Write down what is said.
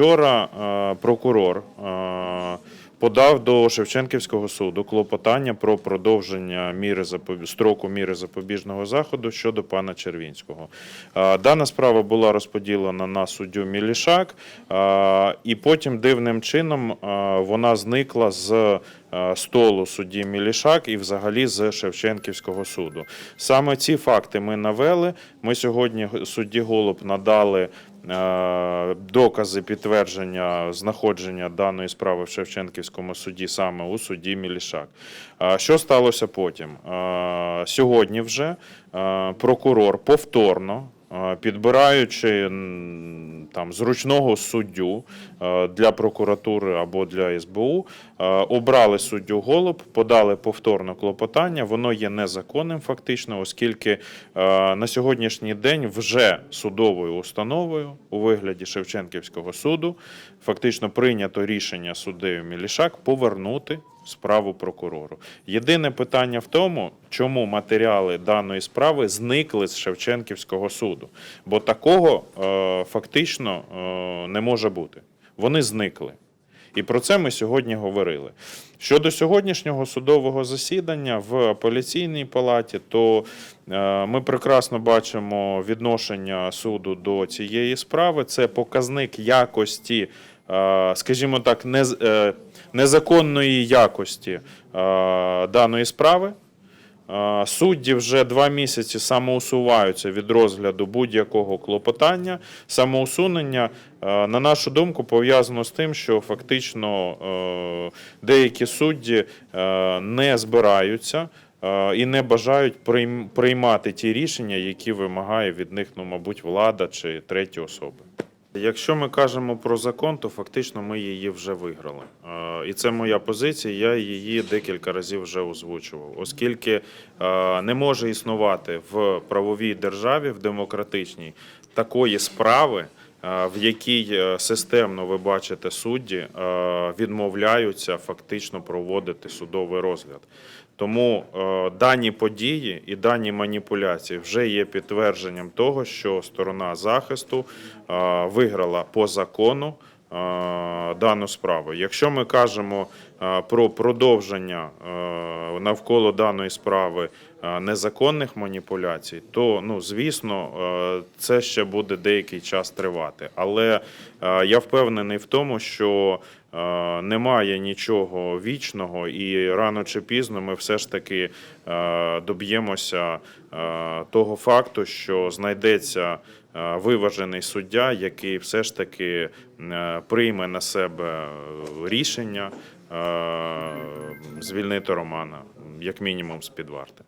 Вчора е, прокурор е, подав до Шевченківського суду клопотання про продовження міри строку міри запобіжного заходу щодо пана Червінського. Е, Дана справа була розподілена на суддю Мілішак, і потім дивним чином вона зникла з столу судді Мілішак і взагалі з Шевченківського суду. Саме ці факти ми навели. Ми сьогодні судді Голуб надали докази підтвердження знаходження даної справи в Шевченківському суді саме у суді Мілішак. Е, Що сталося потім? Е, Сьогодні вже е, прокурор повторно. е, Підбираючи там зручного суддю е, для прокуратури або для СБУ, е, обрали суддю Голуб, подали повторно клопотання. Воно є незаконним фактично, оскільки е, на сьогоднішній день вже судовою установою у вигляді Шевченківського суду фактично прийнято рішення суддею Мілішак повернути справу прокурору. Єдине питання в тому, чому матеріали даної справи зникли з Шевченківського суду, бо такого е, фактично е, не може бути. Вони зникли. І про це ми сьогодні говорили. Щодо сьогоднішнього судового засідання в апеляційній палаті, то е, ми прекрасно бачимо відношення суду до цієї справи. Це показник якості, скажімо так, е, незаконної якості даної справи. Судді вже два місяці самоусуваються від розгляду будь-якого клопотання. Самоусунення, на нашу думку, пов'язано з тим, що фактично е, деякі судді е, не збираються і не бажають прийм- приймати ті рішення, які вимагає від них, ну, мабуть, влада чи треті особи. Якщо ми кажемо про закон, то фактично ми її вже виграли. Е, І це моя позиція. Я її декілька разів вже озвучував, оскільки е, не може існувати в правовій державі, в демократичній, такої справи, в якій е, системно ви бачите судді е, відмовляються фактично проводити судовий розгляд. Тому е, дані події і дані маніпуляції вже є підтвердженням того, що сторона захисту е, виграла по закону е, дану справу. Якщо ми кажемо е, про продовження е, навколо даної справи е, незаконних маніпуляцій, то ну звісно, е, це ще буде деякий час тривати. Але е, я впевнений в тому, що е, немає нічого вічного, і рано чи пізно ми все ж таки е, доб'ємося е, того факту, що знайдеться е, виважений суддя, який все ж таки е, прийме на себе рішення е, звільнити Романа, як мінімум, з під варти.